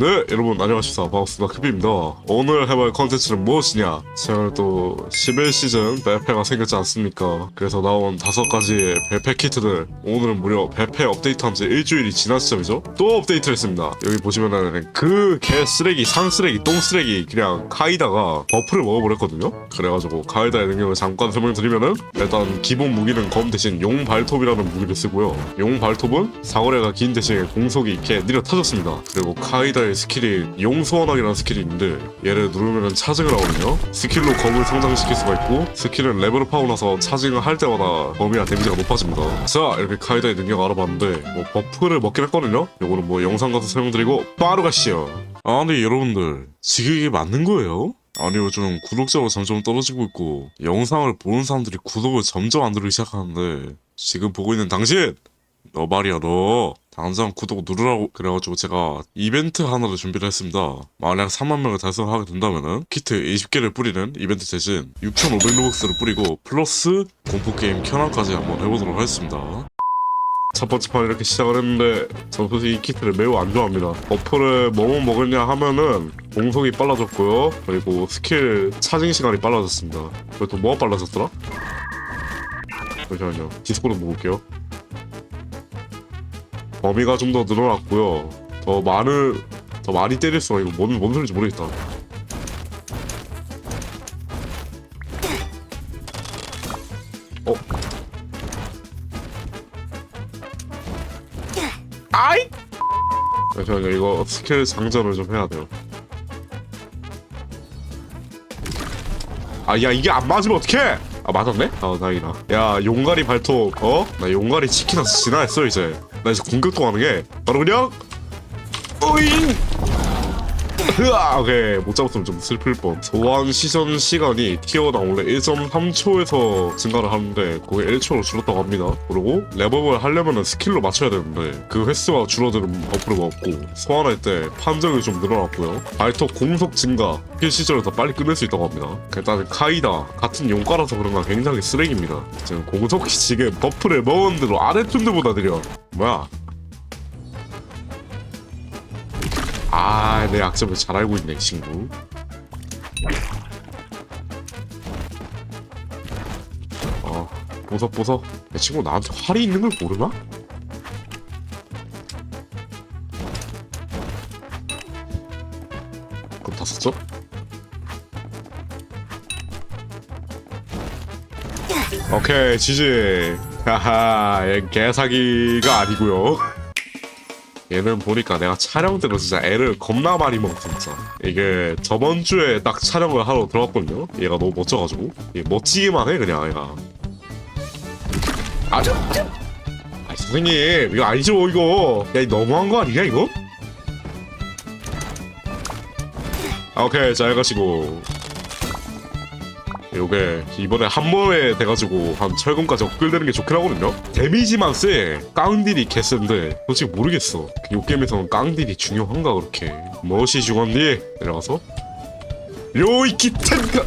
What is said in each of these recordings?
네 여러분 안녕하십니까. 반갑습니다 크비입니다. 오늘 해볼 컨텐츠는 무엇이냐? 제가 또 11시즌 배패가 생겼지 않습니까? 그래서 나온 다섯 가지의 배패 키트들. 오늘은 무려 배패 업데이트한 지 일주일이 지난 시점이죠? 또 업데이트를 했습니다. 여기 보시면은 그 개 쓰레기 상 쓰레기 똥 쓰레기 그냥 카이다가 버프를 먹어버렸거든요? 그래가지고 카이다의 능력을 잠깐 설명드리면은 일단 기본 무기는 검 대신 용 발톱이라는 무기를 쓰고요. 용 발톱은 사거리가 긴 대신에 공속이 이렇게 느려 터졌습니다. 그리고 카이다의 스킬이 용 소환하기라는 스킬이 있는데 얘를 누르면 차징을 하거든요. 스킬로 검을 성장시킬 수가 있고 스킬은 레벨업 하고 나서 차징을 할 때마다 범위와 데미지가 높아집니다. 자 이렇게 카이다의 능력 알아봤는데 뭐 버프를 먹긴 했거든요. 요거는 뭐 영상 가서 설명드리고 바로 가시죠. 아 근데 여러분들 지금 이게 맞는 거예요? 아니 요즘 구독자가 점점 떨어지고 있고 영상을 보는 사람들이 구독을 점점 안 누르기 시작하는데 지금 보고 있는 당신! 너 말이야 너 당장 구독 누르라고 그래가지고 제가 이벤트 하나를 준비를 했습니다. 만약 3만 명을 달성하게 된다면은 키트 20개를 뿌리는 이벤트 대신 6,500 로벅스를 뿌리고 플러스 공포게임 켜난까지 한번 해보도록 하겠습니다. 첫 번째 판 이렇게 시작을 했는데 전 솔직히 이 키트를 매우 안 좋아합니다. 버프를 뭐뭐 먹었냐 하면은 공속이 빨라졌고요. 그리고 스킬 차징 시간이 빨라졌습니다. 그리고 또 뭐가 빨라졌더라? 잠시만요. 디스코드 먹을게요 범위가 좀 더 늘어났고요 더 많은 더 많이 때릴 수가 이거 뭔, 뭔 소리인지 모르겠다 어? 아이! 잠시만요 이거 스킬 장전을 좀 해야 돼요 아 야 이게 안 맞으면 어떡해 아 맞았네? 아 다행이다 야 용가리 발톱 어? 나 용가리 치킨에서 진화했어 이제 나 이제 공격도 가능해 바로 그냥 오잉! 으아! 오케이. 못 잡았으면 좀 슬플 뻔. 소환 시전 시간이 원래 1.3초에서 증가를 하는데 그게 1초로 줄었다고 합니다. 그리고 랩업을 하려면은 스킬로 맞춰야 되는데 그 횟수가 줄어드는 버프를 먹었고 소환할 때 판정이 좀 늘어났고요. 발톱 공속 증가. 필 시절을 더 빨리 끝낼 수 있다고 합니다. 일단 카이다 같은 용가라서 그런가 굉장히 쓰레기입니다. 지금 공속이 지금 버프를 먹었는데도 아래 툰드보다 느려 뭐야 아, 내 약점을 잘 알고 있네, 이 친구. 어, 보석 보석. 내 친구 나한테 활이 있는 걸 모르나? 그럼 다 썼죠? 오케이, 지지. 하하, 얘 개사기가 아니고요. 얘는 보니까 내가 촬영 때도 진짜 애를 겁나 많이 먹 진짜. 이게 저번 주에 딱 촬영을 하러 들어갔거든요. 얘가 너무 멋져가지고. 얘 멋지기만 해 그냥 얘가. 아저 아 선생님 이거 아니죠 이거. 야 이거 너무한 거 아니냐 이거? 아, 오케이 잘 가시고 요게 이번에 한 번에 돼가지고 한 철검까지 업글되는 게 좋긴 하거든요. 데미지만 세 깡딜이 개센데 솔직히 모르겠어. 요 게임에서는 깡딜이 중요한가 그렇게. 무엇이 중요한디? 내려가서. 요이키 텐카!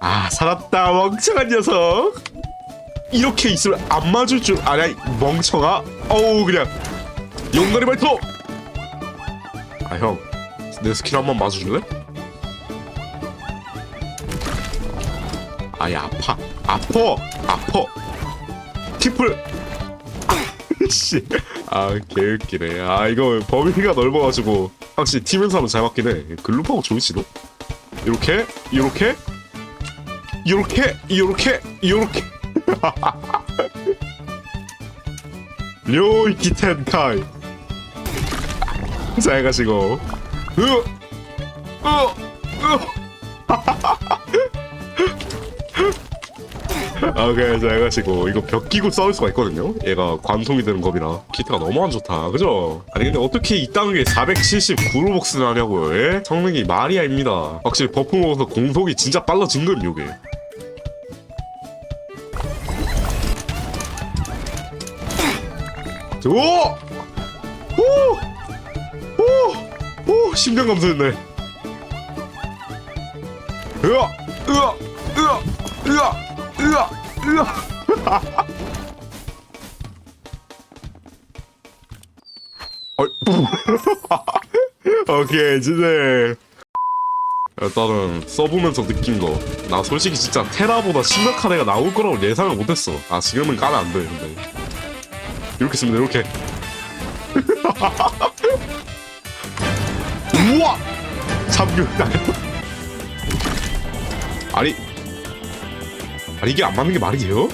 형아 살았다 멍청한 녀석. 이렇게 있으면 안 맞을 줄 아냐 이 멍청아. 어우 그냥. 용가리 발톱! 아 형. 내 스킬 한번 맞아줄래? 아야 아파. 아퍼! 아퍼! 티플! 씨. 아 개웃기네. 아 이거 범위가 넓어가지고 확실히 팀에서 하면 잘 맞긴 해. 글루파고 조이치도? 이렇게? 이렇게? 이렇게? 이렇게? 이렇게? 료이키 텐카이. 잘 가시고. 으 으, 으. 오케이 잘 가시고 이거 벽 끼고 싸울 수가 있거든요 얘가 관통이 되는 겁이라 키트가 너무 안 좋다 그죠? 아니 근데 어떻게 이 땅에 479로벅스를 하냐고요 예? 성능이 말이 아닙니다 확실히 버프 먹어서 공속이 진짜 빨라진 거임 요게 오! 오! 오! 오! 심장 감소했네 으아! 으아! 으아! 으아! 으아! 어이, 오케이, 진짜. 일단은 써보면서 느낀 거. 나 솔직히 진짜 테라보다 심각한 애가 나올 거라고 예상을 못했어. 아, 지금은 까면 안 돼, 근데. 이렇게 돼, 이렇게. 우와! 참교육당했다. 아니. 아니, 이게 안 맞는 게 말이 돼요?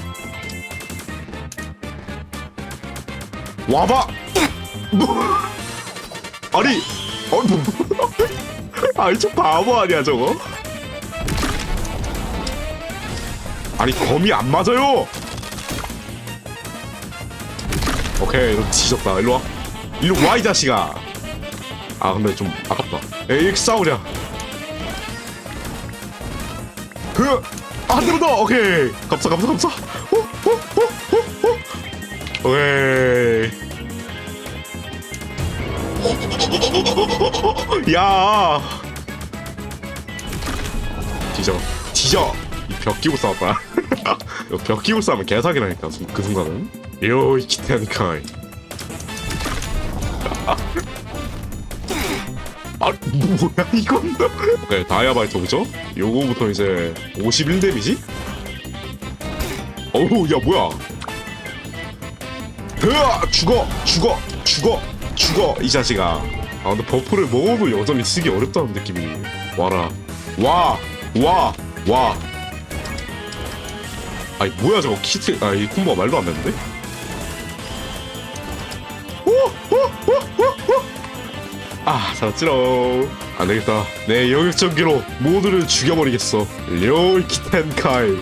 와봐! 아니! 어, 뭐. 아니 저 바보 아니야 저거? 아니 검이 안 맞아요. 오케이 너 뒤졌다 일로 와 일로 와 이 자식아. 아 근데 좀 아깝다. 에이 싸우자. 그 한 대만 더 오케이. 감사 감사 감사. 호, 호, 호, 호, 호. 오케이. 야. 뒤져 뒤져. 이벽 끼고 싸웠다. 벽 끼고 싸우면 개사기라니까 순- 그 순간은. 요이 키테니카 뭐야 이건 오케이 다이아바이트 오죠? 요거부터 이제 51 데미지? 어우 야 뭐야? 으아! 죽어 죽어 죽어 죽어 이 자식아. 아 근데 버프를 먹어도 여전히 쓰기 어렵다는 느낌이. 와라. 와 와 와. 아니 뭐야 저거 키트. 아이 콤보가 말도 안 되는데 아 잘했지롱 안 되겠다. 내 영역전기로 모두를 죽여버리겠어. 료이키텐카이.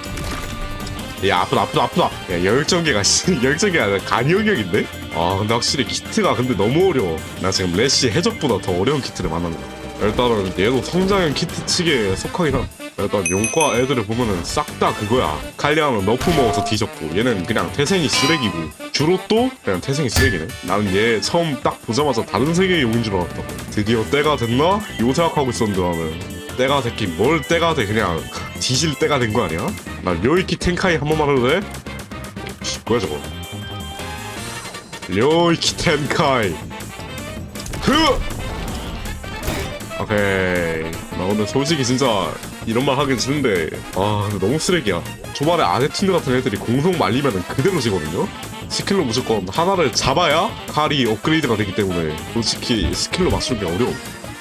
야 아프다 아프다 아프다. 야씨 열정계가 아니라 간영역인데? 아 근데 확실히 키트가 근데 너무 어려워. 나 지금 레시 해적보다 더 어려운 키트를 만났네 일단은 얘도 성장형 키트 측에 속하긴 함. 일단 용과 애들을 보면은 싹 다 그거야. 칼리아는 너프 먹어서 뒤졌고 얘는 그냥 태생이 쓰레기고. 주로 또 그냥 태생이 쓰레기네. 나는 얘 처음 딱 보자마자 다른 세계의 용인 줄 알았다 드디어 때가 됐나? 요 생각하고 있었는데 나는. 때가 됐긴 뭘 때가 돼 그냥. 뒤질 때가 된 거 아니야? 나 료이키 텐카이 한 번만 해도 돼? 씨, 뭐야 저거? 료이키 텐카이. 흐! 오케이 나 오늘 솔직히 진짜 이런 말 하긴 싫은데 아 너무 쓰레기야 초반에 아네툰드 같은 애들이 공성 말리면은 그대로 지거든요 스킬로 무조건 하나를 잡아야 칼이 업그레이드가 되기 때문에 솔직히 스킬로 맞추는 게 어려워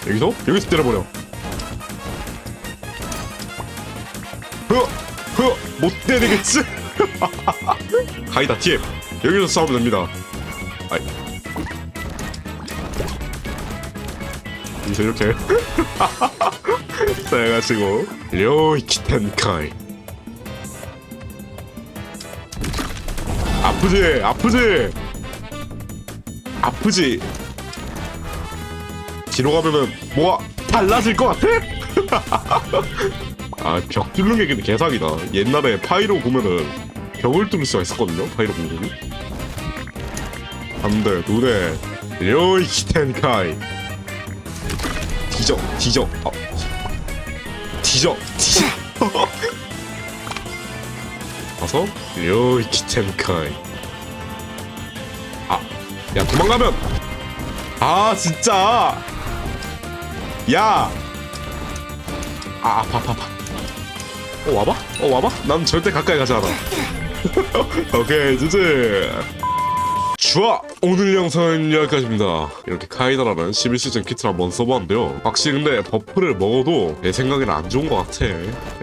여기서? 여기서 때려버려 흐! 흐! 못 때리겠지? 가이다 TF 여기서 싸우면 됩니다 아이 여기서 이렇게 자 해가지고 료이키 텐카이 아프지? 아프지? 아프지? 뒤로 가면은 뭐가 달라질 것 같아? 아, 벽 뚫는 게 근데 개사기다. 옛날에 파이로 보면은 벽을 뚫을 수가 있었거든요, 파이로 공격이. 안 돼, 눈에. 료이키 텐카이. 뒤져, 뒤져. 아. 뒤져, 뒤져. 가서, 료이키 텐카이. 아, 야, 도망가면! 아, 진짜! 야! 아, 아파, 아파, 아파. 어 와봐? 어 와봐? 난 절대 가까이 가지 않아 오케이 주제 좋아! 오늘 영상은 여기까지입니다. 이렇게 카이다라는 11시즌 키트를 한번 써봤는데요. 확실히 근데 버프를 먹어도 내 생각에는 안 좋은 것 같아.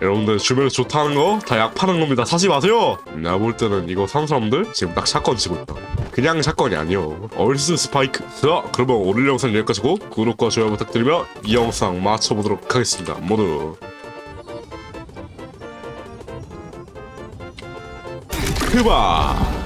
여러분들 주변에서 좋다는 거 다 약 파는 겁니다. 사지 마세요! 내가 볼 때는 이거 산 사람들 지금 딱 샷건 치고 있다. 그냥 샷건이 아니요. 얼스 스파이크! 자 그러면 오늘 영상은 여기까지고 구독과 좋아요 부탁드리며 이 영상 마쳐보도록 하겠습니다. 모두! 흐바